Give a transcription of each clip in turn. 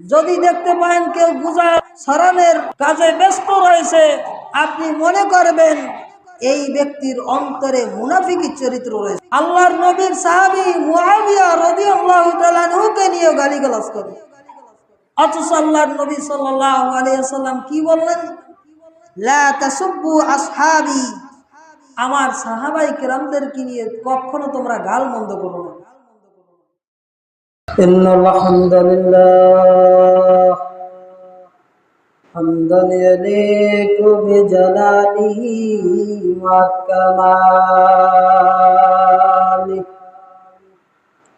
যদি দেখতে পান কেউ গুজা সারানের কাজে ব্যস্ত রয়েছে, আপনি মনে করবেন এই ব্যক্তির অন্তরে মুনাফিকি চরিত্র রয়েছে। আল্লাহর নবীর সাহাবি মুআবিয়া রাদিয়াল্লাহু তাআলা নুকে নিয়ে গালিগালাজ করে। অথচ আল্লাহর নবী সাল্লাল্লাহু আলাইহি ওয়াসাল্লাম কি বললেন? লা তাসুব্বু আসহাবি। আমার সাহাবাই কেরামদেরকে নিয়ে কখনো তোমরা গাল মন্দ করো না। إن الحمد لله حمدا يليق بجلاله وكماله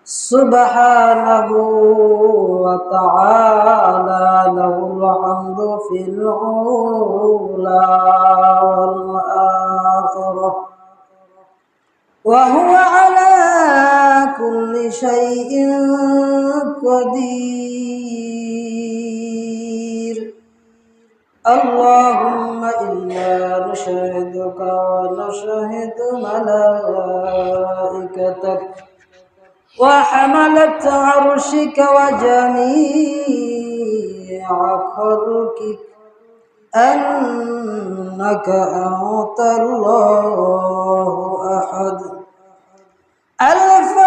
سبحانه وتعالى له الحمد في الأولى والآخرة وهو على كل شيء قدير. اللهم إنا نشهدك ونشهد ملائكتك وحملة عرشك وجميع خلقك. أنك أنت الله أحد. الفرد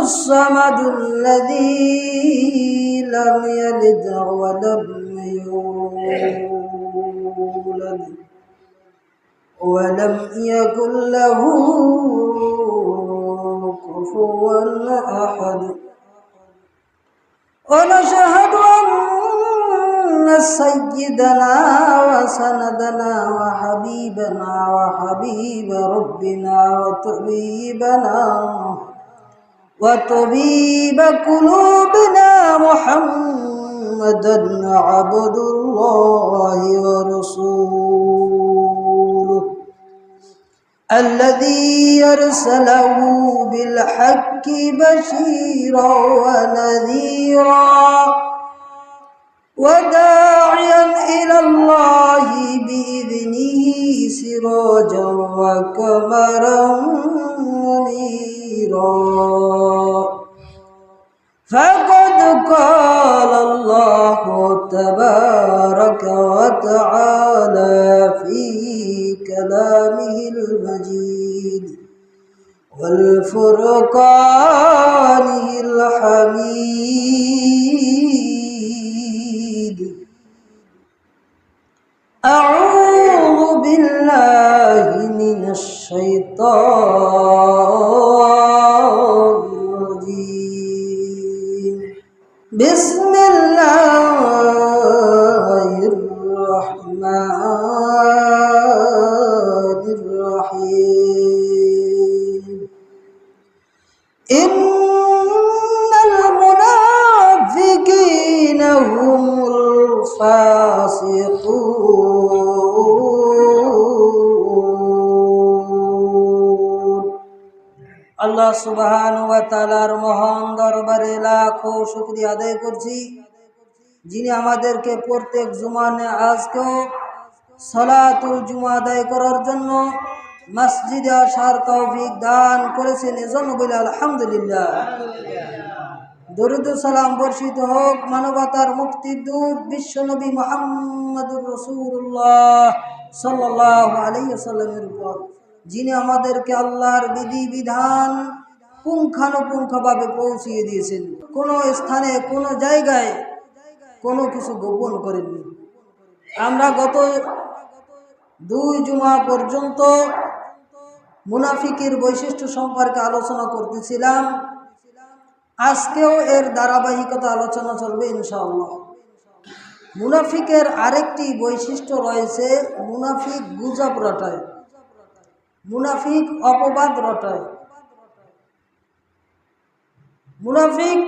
الصمد الذي لم يلد ولم يولد ولم يكن له كفوا أحد. ونشهد أن سيدنا وسندنا وحبيبنا وحبيب ربنا وطبيبنا وطبيب قلوبنا محمدا عبد الله ورسوله الذي يرسله بالحق بشيرا ونذيرا وداعيا إلى الله بإذنه سراجا وكمرا منيرا. فقد قال الله تبارك وتعالى في كلامه المجيد والفرقانه الحميد الشيطان الرجيم بسم الله الرحمن الرحيم. إن المنافقين هم الفاسقون. আল্লাহ তাআলার মহান দরবারে লাখো শুকরিয়া আদায় করছি। যিনি আমাদেরকে প্রত্যেক জুমানে আজকেও সলাতুল জুমা আদায় করার জন্য মসজিদে আসার তৌফিক দান করেছেন এজন্য বলে আলহামদুলিল্লাহ। দরুদ সালাম বর্ষিত হোক মানবতার মুক্তির দূত বিশ্বনবী মোহাম্মদুর রসুল্লাহ সাল্লাহ আলাইসাল্লামের উপর। যিনি আমাদেরকে আল্লাহর বিধি, বিধান পুঙ্খানুপুঙ্খভাবে পৌঁছিয়ে দিয়েছেন, কোনো স্থানে, কোনো জায়গায় কোনো কিছু গোপন করেননি। আমরা গত দুই জুমা পর্যন্ত মুনাফিকের বৈশিষ্ট্য সম্পর্কে আলোচনা করতেছিলাম। আজকেও এর ধারাবাহিকতা আলোচনা চলবে ইনশাআল্লাহ। মুনাফিকের আরেকটি বৈশিষ্ট্য রয়েছে মুনাফিক গুজব রটায়। মুনাফিক অপবাদ রটায়। মুনাফিক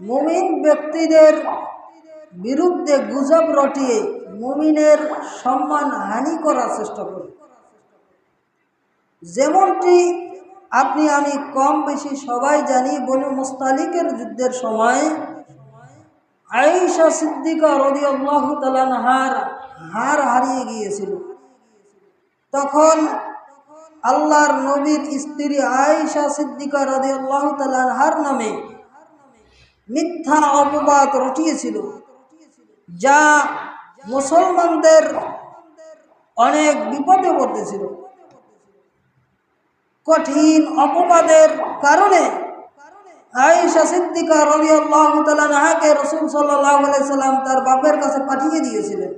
মুমিন ব্যক্তিদের বিরুদ্ধে গুজব রটিয়ে মুমিনের সম্মান হানি করার চেষ্টা করে। যেমনটি আপনি আমি কম বেশি সবাই জানি বনু মুস্তালিকের যুদ্ধের সময় আয়েশা সিদ্দিকা আল্লাহ তালানহার হার হারিয়ে গিয়েছিল। তখন আল্লাহর নবীর স্ত্রী আয়েশা সিদ্দিকা রদি আল্লাহ তালানহার নামে মিথ্যা অপবাদ রটিয়েছিল, যা মুসলমানদের অনেক বিপদে পড়তেছিল। কঠিন অপবাদের কারণে আয়েশা সিদ্দিকা রবি আল্লাহ তালাকে রসুল সাল্লাহ সাল্লাম তার বাপের কাছে পাঠিয়ে দিয়েছিলেন।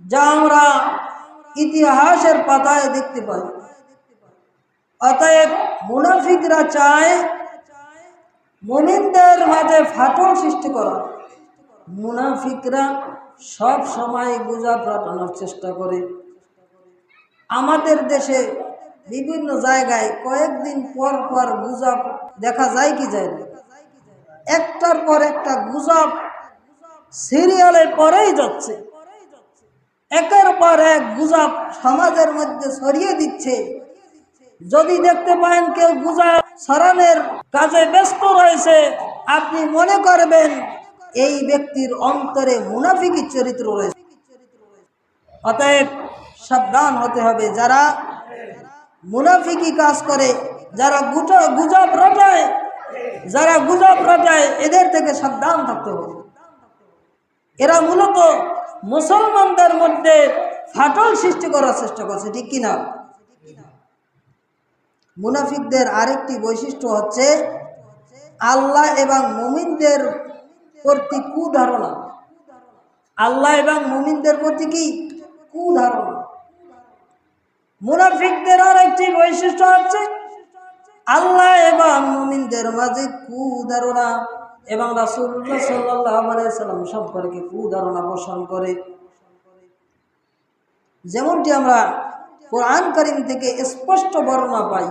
যা আমরা ইতিহাসের পাতায় দেখতে পাই। অতএব মুনাফিকরা চায় মুমিনদের মাঝে ফাটল সৃষ্টি করা। মুনাফিকরা সব সময় গুজব রটানোর চেষ্টা করে। আমাদের দেশে বিভিন্ন জায়গায় কয়েকদিন পর পর গুজব দেখা যায় কি যায় না। একটার পর একটা গুজব সিরিয়ালের পরেই যাচ্ছে। একের পর এক গুজব সমাজের মধ্যে ছড়িয়ে দিচ্ছে। যদি দেখতে পান কেউ গুজব সরানের কাজে ব্যস্ত রয়েছে, আপনি মনে করবেন এই ব্যক্তির অন্তরে মুনাফিকি চরিত্র রয়েছে। অতএব সাবধান হতে হবে যারা মুনাফিকি কাজ করে, যারা গুজব রটায়, যারা গুজব রটায়, এদের থেকে সাবধান থাকতে হবে। এরা মূলত মুসলমানদের মধ্যে ফাটল সৃষ্টি করার চেষ্টা করছে, ঠিক কিনা? মুনাফিকদের আরেকটি বৈশিষ্ট্য হচ্ছে আল্লাহ এবং মুমিনদের প্রতি কুধারণা। আল্লাহ এবং মুমিনদের প্রতি কি? কুধারণা। মুনাফিকদের আরেকটি বৈশিষ্ট্য হচ্ছে আল্লাহ এবং মুমিনদের মাঝে কুধারণা। এবং রাসুল্লাহ সাল্লাহ সাল্লাম সম্পর্কে কুধারণা পোষণ করে যেমনটি আমরা কোরআন করিম থেকে স্পষ্ট বর্ণনা পাই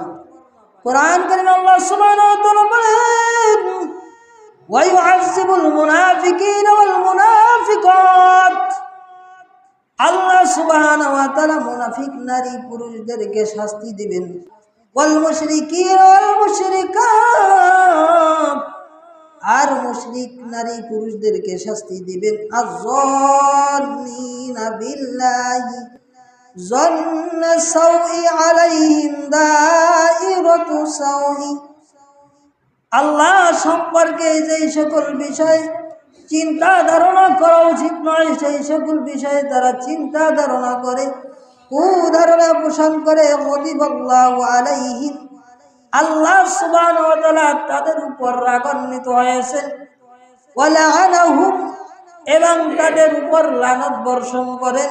কোরআন করিম আল্লাহ সুবহানাহু ওয়া তাআলা বলেন ويعذب المنافقين والمنافقات আল্লাহ সুবহানাহু ওয়া তাআলা মুনাফিক নারী পুরুষদেরকে শাস্তি দিবেন ওয়াল মুশরিকিন ওয়াল মুশরিকাত আর মুশরিক নারী পুরুষদেরকে শাস্তি দিবেন আয-যান্নিনা বিল্লাহি ظن السوء عليهم دائرة سوء আল্লাহ সম্পর্কে যেই সকল বিষয় চিন্তা ধারণা করা উচিত নয় সেই সকল বিষয়ে তারা চিন্তা ধারণা করে কুধারণা পোষণ করে হদিবল্লাহ আলাইহিম আল্লাহ সুবান তাদের উপর রাগান্বিত হয়েছেন। এবং তাদের উপর লানত বর্ষণ করেন।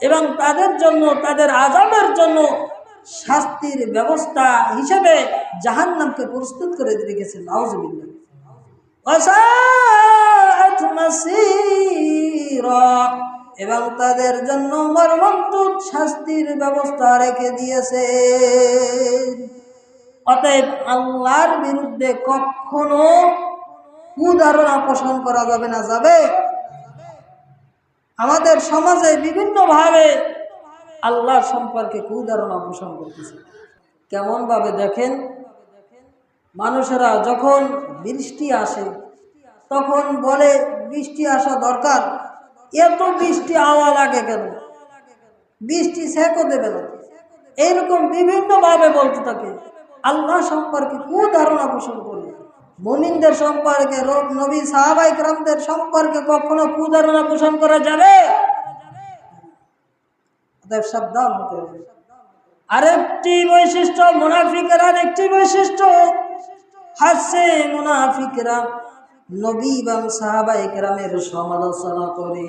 এবং তাদের জন্য, তাদের আজামের জন্য শাস্তির ব্যবস্থা হিসেবে জাহান্নামকে প্রস্তুত করে দিয়ে গেছে। নওয়াজ এবং তাদের জন্য মর্মন্তুদ শাস্তির ব্যবস্থা রেখে দিয়েছে। অতএব আল্লাহর বিরুদ্ধে কখনো কুধারণা পোষণ করা যাবে না, যাবে? আমাদের সমাজে বিভিন্নভাবে আল্লাহ সম্পর্কে কুধারণা পোষণ করতেছে। কেমনভাবে দেখেন? মানুষেরা যখন বৃষ্টি আসে তখন বলে, বৃষ্টি আসা দরকার। এত বৃষ্টি আওয়া লাগে কেন? বৃষ্টি সেকও দেবে না। এইরকম বিভিন্নভাবে বলতে থাকে। আল্লাহ সম্পর্কে কু ধারণা পোষণ করবে মুমিনদের সম্পর্কে রোগ নবী, সাহাবাই ক্রামদের সম্পর্কে কখনো কুধারণা পোষণ করা যাবে? আরেকটি বৈশিষ্ট্য মুনাফিকের আরেকটি বৈশিষ্ট্য। হাসে মুনাফিকরা নবী এবং সাহাবাই ক্রামের সমালোচনা করে।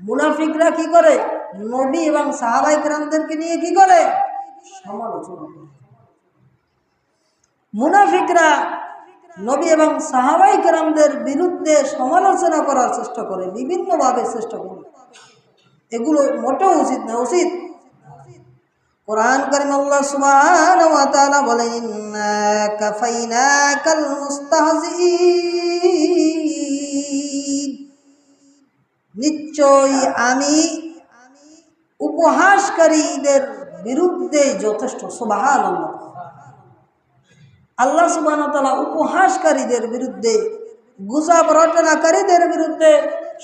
মুনাফিকরা কি করে? নবী এবং সাহাবাই ক্রামদেরকে নিয়ে কি করে? সমালোচনা করে। মুনাফিকরা নবী এবং সাহাবাই কেরামদের বিরুদ্ধে সমালোচনা করার চেষ্টা করে, বিভিন্নভাবে চেষ্টা করে। এগুলো মোটেও উচিত না, উচিত কোরআন করিম আল্লাহ সুবহানাহু ওয়া তাআলা বলেন, ইন্না কাফাইনাকাল মুস্তাহজিঈন নিশ্চয়ই আমি উপহাসকারীদের বিরুদ্ধে যথেষ্ট, সুবহানাল্লাহ। আল্লাহ সুবাহ তালা উপহাসকারীদের বিরুদ্ধে, গুজব রচনাকারীদের বিরুদ্ধে,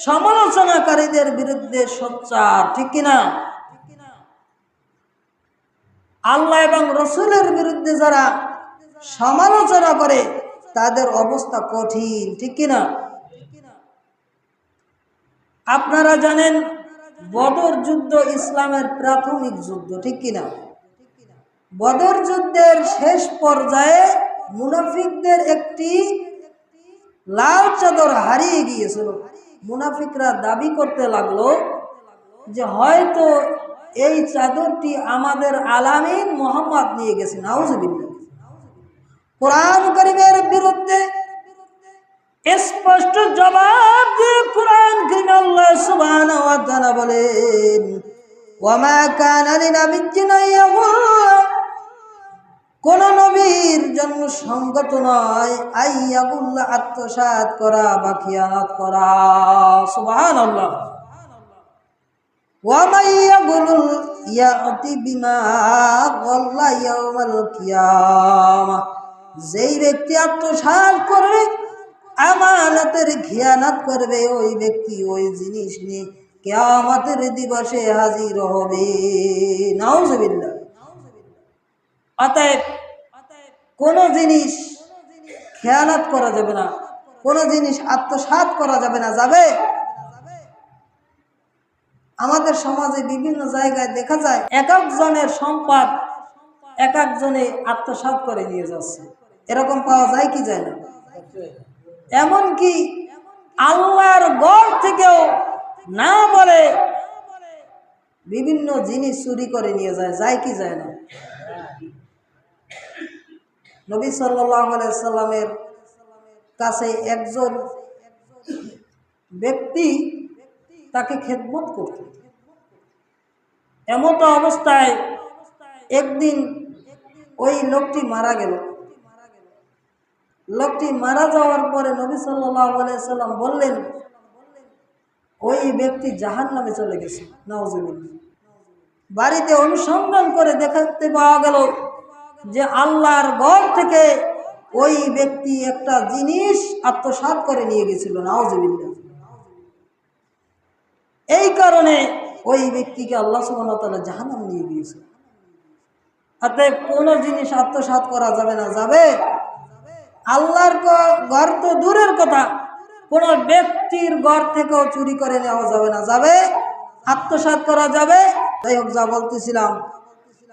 সমালোচনাকারীদের বিরুদ্ধে সোচ্চার, ঠিক কিনা? আল্লাহ এবং রসুলের বিরুদ্ধে যারা সমালোচনা করে, তাদের অবস্থা কঠিন, ঠিক কিনা? আপনারা জানেন বদর যুদ্ধ ইসলামের প্রাথমিক যুদ্ধ, ঠিক কিনা? বদর যুদ্ধের শেষ পর্যায়ে মুনাফিকদের একটি লাল চাদর হারিয়ে গিয়েছিল। মুনাফিকরা দাবি করতে লাগল যে হয়তো এই চাদরটি আমাদের আলামিন মোহাম্মদ নিয়ে গেছে নাউজবিল্লা কোরআন করিমের বিরুদ্ধে স্পষ্ট জবাব দিয়ে কোরআন করিমে আল্লাহ সুবহানাহু ওয়া বলেন কানা নবীর জন্য সঙ্গত নয় আইয়াগুল্লা আত্মসাৎ করা বা খিয়ানত করা। সুবহানাল্লাহ। ومن يقل يأتي بما غل يوم القيامة যেই ব্যক্তি আত্মসাৎ করবে আমানতের খেয়ানাত করবে ওই ব্যক্তি ওই জিনিস নিয়ে কেয়ামতের দিবসে হাজির হবে নাউজুবিল্লাহ অতএব কোন জিনিস খেয়ানত করা যাবে না কোন জিনিস আত্মসাৎ করা যাবে না যাবে আমাদের সমাজে বিভিন্ন জায়গায় দেখা যায় এক একজনের সম্পদ এক একজনে আত্মসাৎ করে নিয়ে যাচ্ছে। এরকম পাওয়া যায় কি যায় না? এমনকি আল্লাহর গড় থেকেও না বলে বিভিন্ন জিনিস চুরি করে নিয়ে যায় যায় কি যায় না? নবী সাল্লামের কাছে একজন ব্যক্তি তাকে খেদমত করত এমত অবস্থায় একদিন ওই লোকটি মারা গেল। লোকটি মারা যাওয়ার পরে নবী সাল্লাম বললেন, ওই ব্যক্তি জাহান নামে চলে গেছে। নওয়াজুবিল্লা বাড়িতে অনুসন্ধান করে দেখাতে পাওয়া গেল যে আল্লাহর ঘর থেকে ওই ব্যক্তি একটা জিনিস আত্মসাৎ করে নিয়ে গেছিল। নওয়াজুবিল্লা এই কারণে ওই ব্যক্তিকে আল্লাহ সুবাহতালা জাহান্নাম নিয়ে গিয়েছে অতএব কোনো জিনিস আত্মসাৎ করা যাবে না যাবে আল্লাহর গ- ঘর তো দূরের কথা কোনো ব্যক্তির ঘর থেকেও চুরি করে নেওয়া যাবে না যাবে আত্মসাৎ করা যাবে যাই হোক যা বলতেছিলাম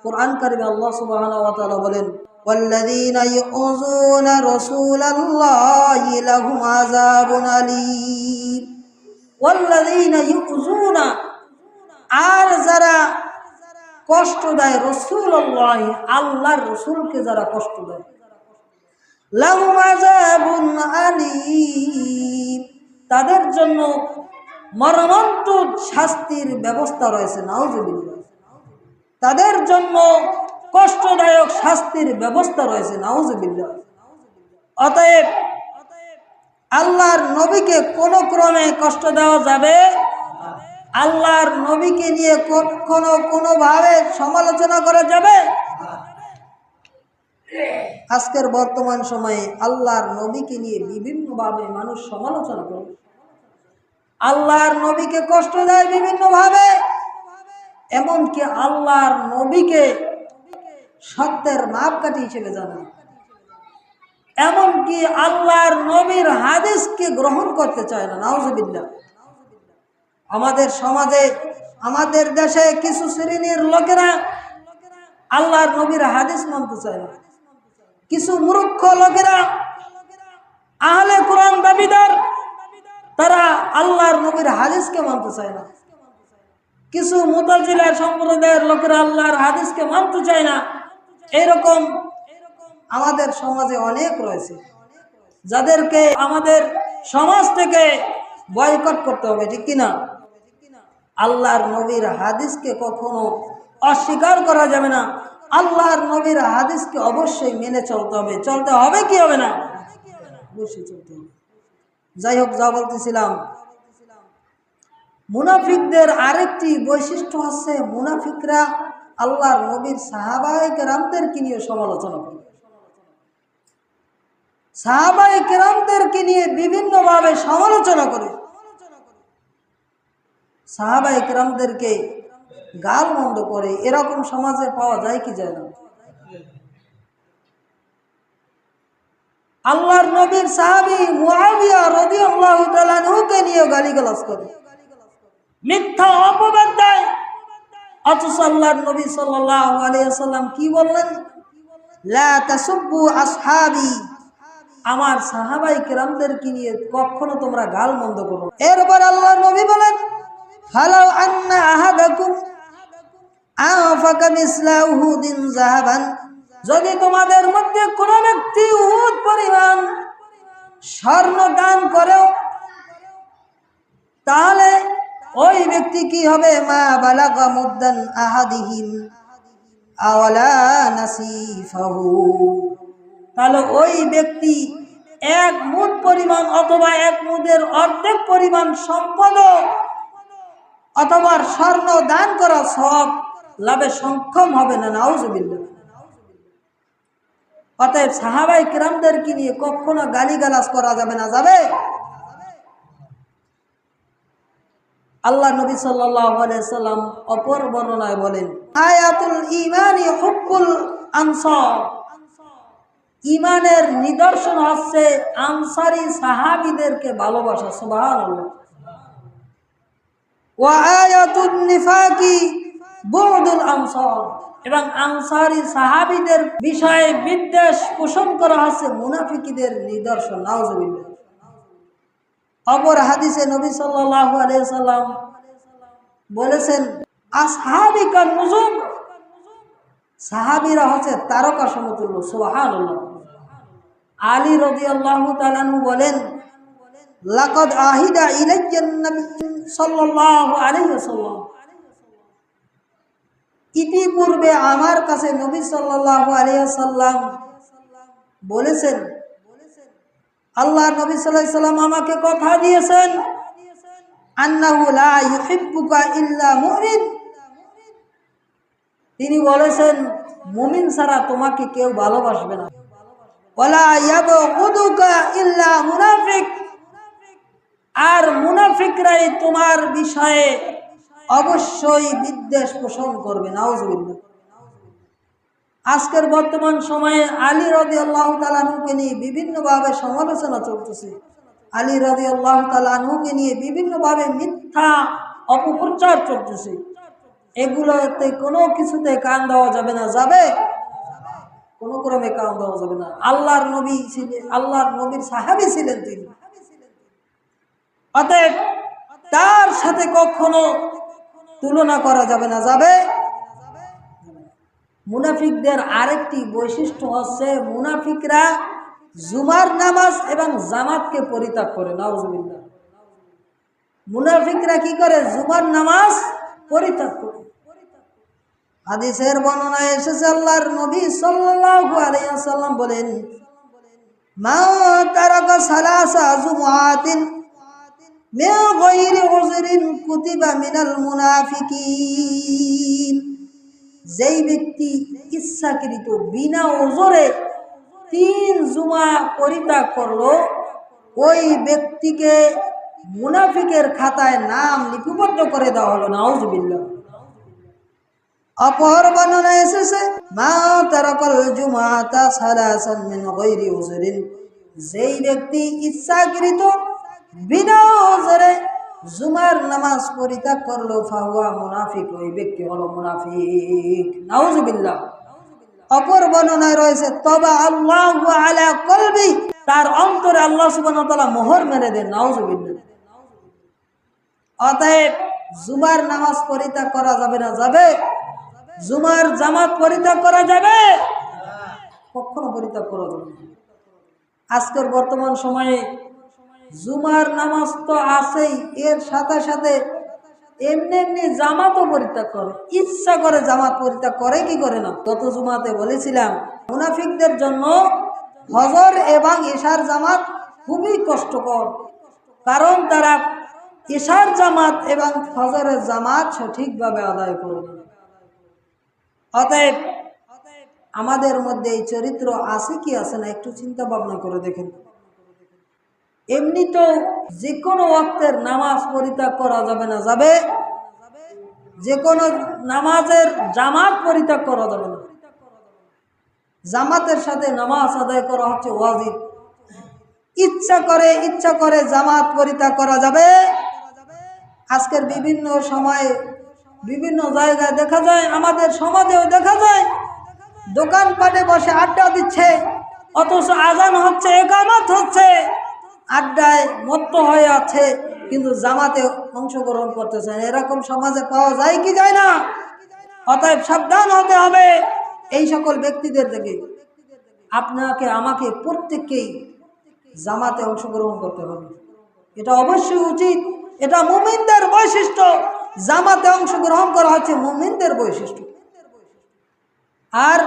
কোরআন কারিমে আল্লাহ সুবহানাহু ওয়া তাআলা বলেন والذين يؤذون رسول الله لهم عذاب أليم والذين يؤذون আর যারা কষ্ট দেয় রসুল আল্লাহর রসুলকে যারা কষ্ট দেয়। তাদের জন্য মর্মান্তুদ শাস্তির ব্যবস্থা রয়েছে, নাউজুবিল্লাহ। তাদের জন্য কষ্টদায়ক শাস্তির ব্যবস্থা রয়েছে, নাউজুবিল্লাহ। অতএব আল্লাহর নবীকে কোন ক্রমে কষ্ট দেওয়া যাবে? আল্লাহর নবীকে নিয়ে কখনো কোনোভাবে সমালোচনা করা যাবে? আজকের বর্তমান সময়ে আল্লাহর নবীকে নিয়ে বিভিন্নভাবে মানুষ সমালোচনা করে। আল্লাহর নবীকে কষ্ট দেয় বিভিন্নভাবে। এমনকি আল্লাহর নবীকে সত্যের মাপকাঠি হিসেবে জানা এমনকি আল্লাহর নবীর হাদিসকে গ্রহণ করতে চায় না, নাউজুবিল্লাহ। আমাদের সমাজে, আমাদের দেশে কিছু শ্রেণির লোকেরা আল্লাহর নবীর হাদিস মানতে চায় না। কিছু মূর্খ লোকেরা, আহলে কোরআন দাবিদার, তারা আল্লাহর নবীর হাদিসকে মানতে চায় না। কিছু মোতাজিলার সম্প্রদায়ের লোকেরা আল্লাহর হাদিসকে মানতে চায় না। এরকম আমাদের সমাজে অনেক রয়েছে। যাদেরকে আমাদের সমাজ থেকে বয়কট করতে হবে, ঠিক কিনা? আল্লাহর নবীর হাদিসকে কখনো অস্বীকার করা যাবে না। আল্লাহর নবীর হাদিসকে অবশ্যই মেনে চলতে হবে। চলতে হবে কি হবে না? অবশ্যই চলতে হবে। যাই হোক, যা বলতেছিলাম, মুনাফিকদের আরেকটি বৈশিষ্ট্য হচ্ছে মুনাফিকরা আল্লাহর নবীর সাহাবাই কেরামদেরকে নিয়ে সমালোচনা করে। সাহাবাই কেরামদেরকে নিয়ে বিভিন্নভাবে সমালোচনা করে। সাহাবাই কেরামদেরকে গাল মন্দ করে। এরকম সমাজে পাওয়া যায় কি যায় না? আল্লাহর নবীর সাহাবি মুআবিয়া রাদিয়াল্লাহু তাআলা নুকে নিয়ে গালিগালাজ করে। মিথ্যা অপবাদ দেয়। অথচ আল্লাহর নবী সাল্লাল্লাহু আলাইহি ওয়াসাল্লাম কি বললেন? লা তাসুব্বু আসহাবি। আমার সাহাবাই কেরামদেরকে নিয়ে কখনো তোমরা গাল মন্দ করো। এরপর আল্লাহর নবী বলেন, ফালাউ আন্না আহাদাকুম আনফাকা মিসলা উহুদিন যাহাবান যদি তোমাদের মধ্যে কোন ব্যক্তি উহুদ পরিমাণ স্বর্ণ দান করেও, তাহলে ওই ব্যক্তি কি হবে? মা বালাগা মুদ্দান আহাদিহিম আওয়ালা নাসিফাহু। তাহলে ওই ব্যক্তি এক মুদ পরিমাণ অথবা এক মুদের অর্ধেক পরিমাণ সম্পদ অথবা স্বর্ণ দান করা সব লাভে সক্ষম হবে না, নাউজুবিল্লাহ। অতএব সাহাবাই কিরামদেরকে নিয়ে কখনো গালিগালাজ করা যাবে না, যাবে? আল্লাহ নবী সাল্লাম অপর বর্ণনায় বলেন আয়াতুল ইমানি হুকুল আনসার। ইমানের নিদর্শন হচ্ছে আনসারি সাহাবিদেরকে ভালোবাসা আনসার। এবং আনসারি সাহাবিদের বিষয়ে বিদ্বেষ পোষণ করা হচ্ছে মুনাফিকিদের নিদর্শন অপর হাদিসে নবী সাল্লাম বলেছেন সাহাবীরা হচ্ছে তারকা সমতুল্য, সুবহানাল্লাহ। আলী রাদিয়াল্লাহু তাআলা বলেন, লাকাদ আহিদা ইতিপূর্বে আমার কাছে নবী সাল্লাল্লাহু আলাইহি বলেছেন, আল্লাহ নবী সাল্লাম আমাকে কথা দিয়েছেন তিনি বলেছেন, মুমিন ছাড়া তোমাকে কেউ ভালোবাসবে না। মুনাফিক। আর মুনাফিকরাই তোমার বিষয়ে অবশ্যই বিদ্বেষ পোষণ করবে, নাউজুবিল্লাহ। আজকের বর্তমান সময়ে আলী রদি আল্লাহ তালাহুকে নিয়ে বিভিন্নভাবে সমালোচনা চলতেছে। আলী রদি আল্লাহ তালাহুকে নিয়ে বিভিন্নভাবে মিথ্যা অপপ্রচার চলতেছে। এগুলোতে কোনো কিছুতে কান দেওয়া যাবে না। যাবে? কোনো ক্রমে কান দেওয়া যাবে না। আল্লাহর নবী ছিলেন, আল্লাহর নবীর সাহাবি ছিলেন তিনি। অতএব তার সাথে কখনো তুলনা করা যাবে না, যাবে? মুনাফিকদের আরেকটি বৈশিষ্ট্য হচ্ছে মুনাফিকরা জুমার নামাজ এবং জামাতকে পরিত্যাগ করে, নাউজুবিল্লাহ। মুনাফিকরা কি করে? জুমার নামাজ পরিত্যাগ করে। হাদিসের বর্ণনা এসেছে আল্লাহর নবী সাল্লাল্লাহু আলাইহি ওয়াসাল্লাম বলেন, মা তারাকা সালাসা জুমআতিন মিন গায়রি উযরিন কুতিবা মিনাল মুনাফিকিন। যেই ব্যক্তি ইচ্ছাকৃত বিনা ওজরে তিন জুমা পরিত্যাগ করল, ওই ব্যক্তিকে মুনাফিকের খাতায় নাম লিপিবদ্ধ করে দেওয়া হলো, নাউজুবিল্লাহ। অপর বর্ণনা এসেছে, মা তারাকাল জুমাতা সালাসান মিন গায়রি উযরিন যেই ব্যক্তি ইচ্ছাকৃত বিনা ওজরে জুমার নামাজ পরিত্যাগ করল, ফাহুয়া মুনাফিক, ওই ব্যক্তি হলো মুনাফিক। নাউজুবিল্লাহ অপর বর্ণনায় রয়েছে, তবা আল্লাহ আলা কলবি, তার অন্তরে আল্লাহ সুবহানাহু ওয়া তাআলা মোহর মেরে দেন নাউজুবিল্লাহ অতএব জুমার নামাজ পরিত্যাগ করা যাবে না, যাবে জুমার জামাত পরিত্যাগ করা যাবে? কখনো পরিত্যাগ করা যাবে আজকের বর্তমান সময়ে জুমার নামাজ তো আছেই, এর সাথে সাথে এমনি এমনি জামাতও পরিত্যাগ করে। ইচ্ছা করে জামাত পরিত্যাগ করে কি করে না? গত জুমাতে বলেছিলাম, মুনাফিকদের জন্য হজর এবং এশার জামাত খুবই কষ্টকর। কারণ তারা এশার জামাত এবং ফজরের জামাত সঠিকভাবে আদায় করবে। অতএব, আমাদের মধ্যে এই চরিত্র আছে কি আছে না একটু চিন্তা ভাবনা করে দেখেন। এমনি তো যে কোনো ওয়াক্তের নামাজ পরিত্যাগ করা যাবে না, যাবে? যে কোনো নামাজের জামাত পরিত্যাগ করা যাবে না। জামাতের সাথে নামাজ আদায় করা হচ্ছে ওয়াজিব। ইচ্ছা করে ইচ্ছা করে জামাত পরিত্যাগ করা যাবে? আজকের বিভিন্ন সময়ে বিভিন্ন জায়গায় দেখা যায়, আমাদের সমাজেও দেখা যায়, দোকানপাটে বসে আড্ডা দিচ্ছে, অথচ আজান হচ্ছে, একামত হচ্ছে, আড্ডায় মত্ত হয়ে আছে, কিন্তু জামাতে অংশগ্রহণ করতেছে। এরকম সমাজে পাওয়া যায় কি যায় না? অতএব সাবধান হতে হবে। এই সকল ব্যক্তিদের থেকে আপনাকে, আমাকে প্রত্যেককেই জামাতে অংশগ্রহণ করতে হবে। এটা অবশ্যই উচিত। এটা মুমিনদের বৈশিষ্ট্য। জামাতে অংশগ্রহণ করা হচ্ছে মুমিনদের বৈশিষ্ট্য। আর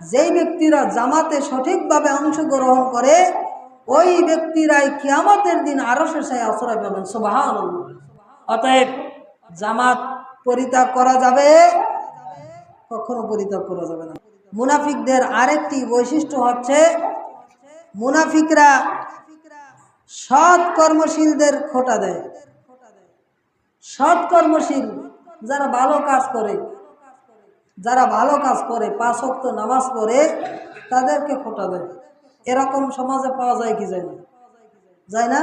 যেই ব্যক্তিরা জামাতে সঠিকভাবে অংশগ্রহণ করে, ওই ব্যক্তিরাই কিয়ামতের দিন আরও শেষায় আশ্রয় পাবেন। সুবাহান অতএব জামাত পরিত্যাগ করা যাবে, কখনো পরিত্যাগ করা যাবে না। মুনাফিকদের আরেকটি বৈশিষ্ট্য হচ্ছে, মুনাফিকরা সৎ কর্মশীলদের খোটা দেয়। সৎ কর্মশীল যারা ভালো কাজ করে, যারা ভালো কাজ করে, পাঁচ অক্ত নামাজ পড়ে, তাদেরকে খোটা দেয়। এরকম সমাজে পাওয়া যায় কি যায় না? যায় না?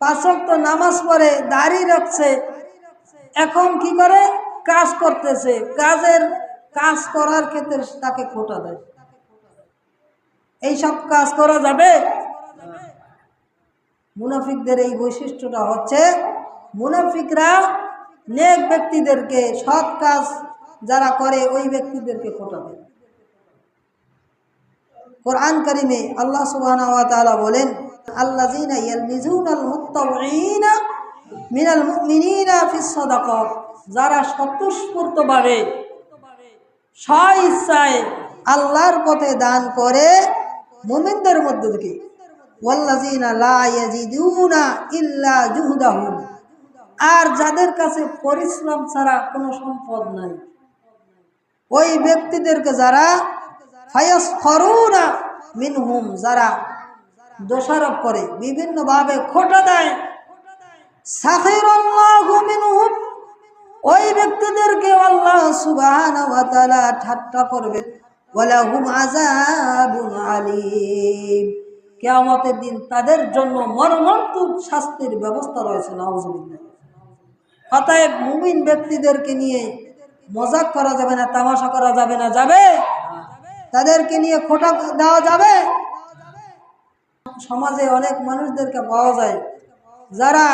পাঁচ নামাজ পড়ে, দাড়ি রাখছে, এখন কি করে? কাজ করতেছে। কাজের কাজ করার ক্ষেত্রে তাকে খোটা দেয়। এইসব কাজ করা যাবে? মুনাফিকদের এই বৈশিষ্ট্যটা হচ্ছে মুনাফিকরা নেক ব্যক্তিদেরকে সৎ কাজ যারা করে ওই ব্যক্তিদেরকে খোটা দেয় কোরআন করিমে আল্লাহ তাআলা বলেন আল্লাহ মিনাল মুমিনিনা ফিস সাদাকাত যারা স্বতঃস্ফূর্তভাবে স্ব ইচ্ছায় আল্লাহর পথে দান করে মুমিনদের মধ্য থেকে। ওয়াল্লাযীনা লা ইয়াজিদুনা ইল্লা জুহদাহুম। আর যাদের কাছে পরিশ্রম ছাড়া কোনো সম্পদ নাই, ওই ব্যক্তিদেরকে যারা ফায়াস খরুনা মিনহুম, যারা দোষারোপ করে, বিভিন্নভাবে খোটা দেয় মিনহুম, ওই ব্যক্তিদেরকে আল্লাহ সুবহানাহু ওয়া ঠাট্টা করবে। ওয়ালাহুম আযাবুন আলীম। কিয়ামতের দিন তাদের জন্য মর্মন্তুদ শাস্তির ব্যবস্থা রয়েছে, নাউজুবিল্লাহ। অতএব মুমিন ব্যক্তিদেরকে নিয়ে মজাক করা যাবে না, তামাশা করা যাবে না, যাবে? তাদেরকে নিয়ে খোটা দেওয়া যাবে? সমাজে অনেক মানুষদেরকে পাওয়া যায়, যারা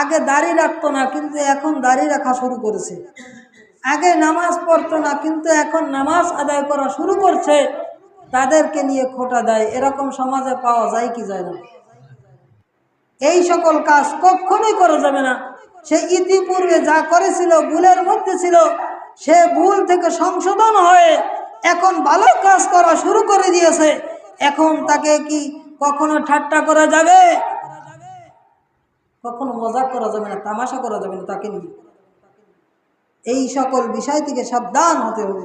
আগে দাড়ি রাখতো না, কিন্তু এখন দাড়ি রাখা শুরু করেছে। আগে নামাজ পড়তো না, কিন্তু এখন নামাজ আদায় করা শুরু করছে। তাদেরকে নিয়ে খোটা দেয়, এরকম সমাজে পাওয়া যায় কি যায় না? এই সকল কাজ কখনোই করা যাবে না। সে ইতিপূর্বে যা করেছিল, ভুলের মধ্যে ছিল, সে ভুল থেকে সংশোধন হয়ে এখন ভালো কাজ করা শুরু করে দিয়েছে। এখন তাকে কি কখনো ঠাট্টা করা যাবে? কখনো মজাক করা যাবে না, তামাশা করা যাবে না তাকে নিয়ে। এই সকল বিষয় থেকে সাবধান হতে হবে।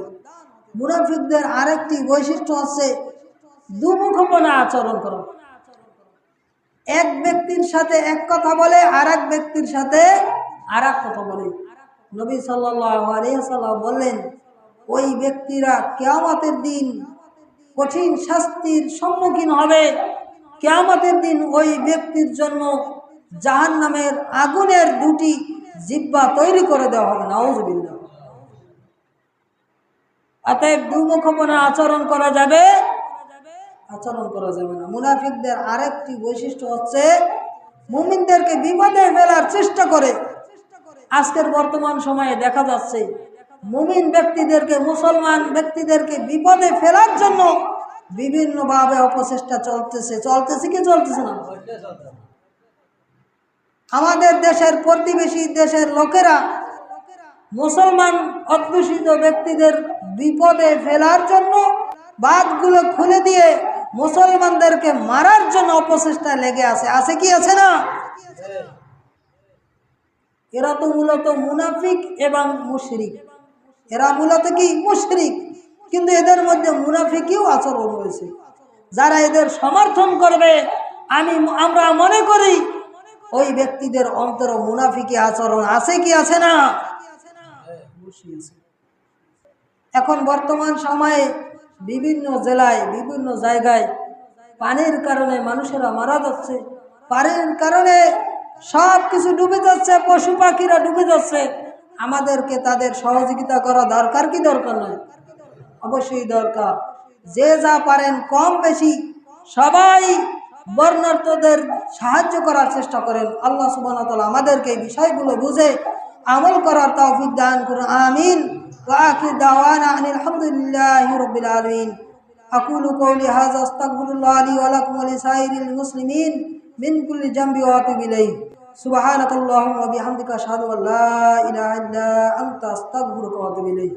মুনাফিকদের আরেকটি বৈশিষ্ট্য হচ্ছে দুমুখপনা আচরণ করা। এক ব্যক্তির সাথে এক কথা বলে আর এক ব্যক্তির সাথে আর এক কথা বলে। নবী সাল্লাম বললেন, ওই ব্যক্তিরা কেয়ামতের দিন কঠিন শাস্তির সম্মুখীন হবে। কেয়ামতের দিন ওই ব্যক্তির জন্য জাহান নামের আগুনের দুটি জিব্বা তৈরি করে দেওয়া হবে। নাউজবিল্লা অতএব দুমুখপনা আচরণ করা যাবে? আচরণ করা যাবে না। মুনাফিকদের আরেকটি বৈশিষ্ট্য হচ্ছে, মুমিনদেরকে বিপদে ফেলার চেষ্টা করে। আজকের বর্তমান সময়ে দেখা যাচ্ছে, মুমিন ব্যক্তিদেরকে, মুসলমান ব্যক্তিদেরকে বিপদে ফেলার জন্য বিভিন্নভাবে অপচেষ্টা চলতেছে। চলতেছে কি চলতেছে না? আমাদের দেশের প্রতিবেশী দেশের লোকেরা মুসলমান অধ্যুষিত ব্যক্তিদের বিপদে ফেলার জন্য বাঁধগুলো খুলে দিয়ে মুসলমানদেরকে মারার জন্য অপচেষ্টা লেগে আছে। আছে কি, আছে না? এরা তো মূলত মুনাফিক এবং মুশরিক। এরা মূলত কি? মুশরিক। কিন্তু এদের মধ্যে মুনাফিকিও আচরণ রয়েছে। যারা এদের সমর্থন করবে, আমি, আমরা মনে করি ওই ব্যক্তিদের অন্তর মুনাফিকি আচরণ আছে কি, আছে না? এখন বর্তমান সময়ে বিভিন্ন জেলায়, বিভিন্ন জায়গায় পানির কারণে মানুষেরা মারা যাচ্ছে। পানির কারণে সব কিছু ডুবে যাচ্ছে, পশু পাখিরা ডুবে যাচ্ছে। আমাদেরকে তাদের সহযোগিতা করা দরকার কি দরকার নয়? অবশ্যই দরকার। যে যা পারেন কম বেশি সবাই বর্ণার্থদের সাহায্য করার চেষ্টা করেন। আল্লাহ সুবাহ আমাদেরকে এই বিষয়গুলো বুঝে আমল করার তৌফিক দান করুন। আমিন। وآخر دعوانا أن الحمد لله رب العالمين. أقول قولي هذا أستغفر الله لي ولكم ولسائر المسلمين من كل جنب وأتوب إليه. سبحانك اللهم وبحمدك أشهد أن لا إله إلا أنت أستغفرك وأتوب إليك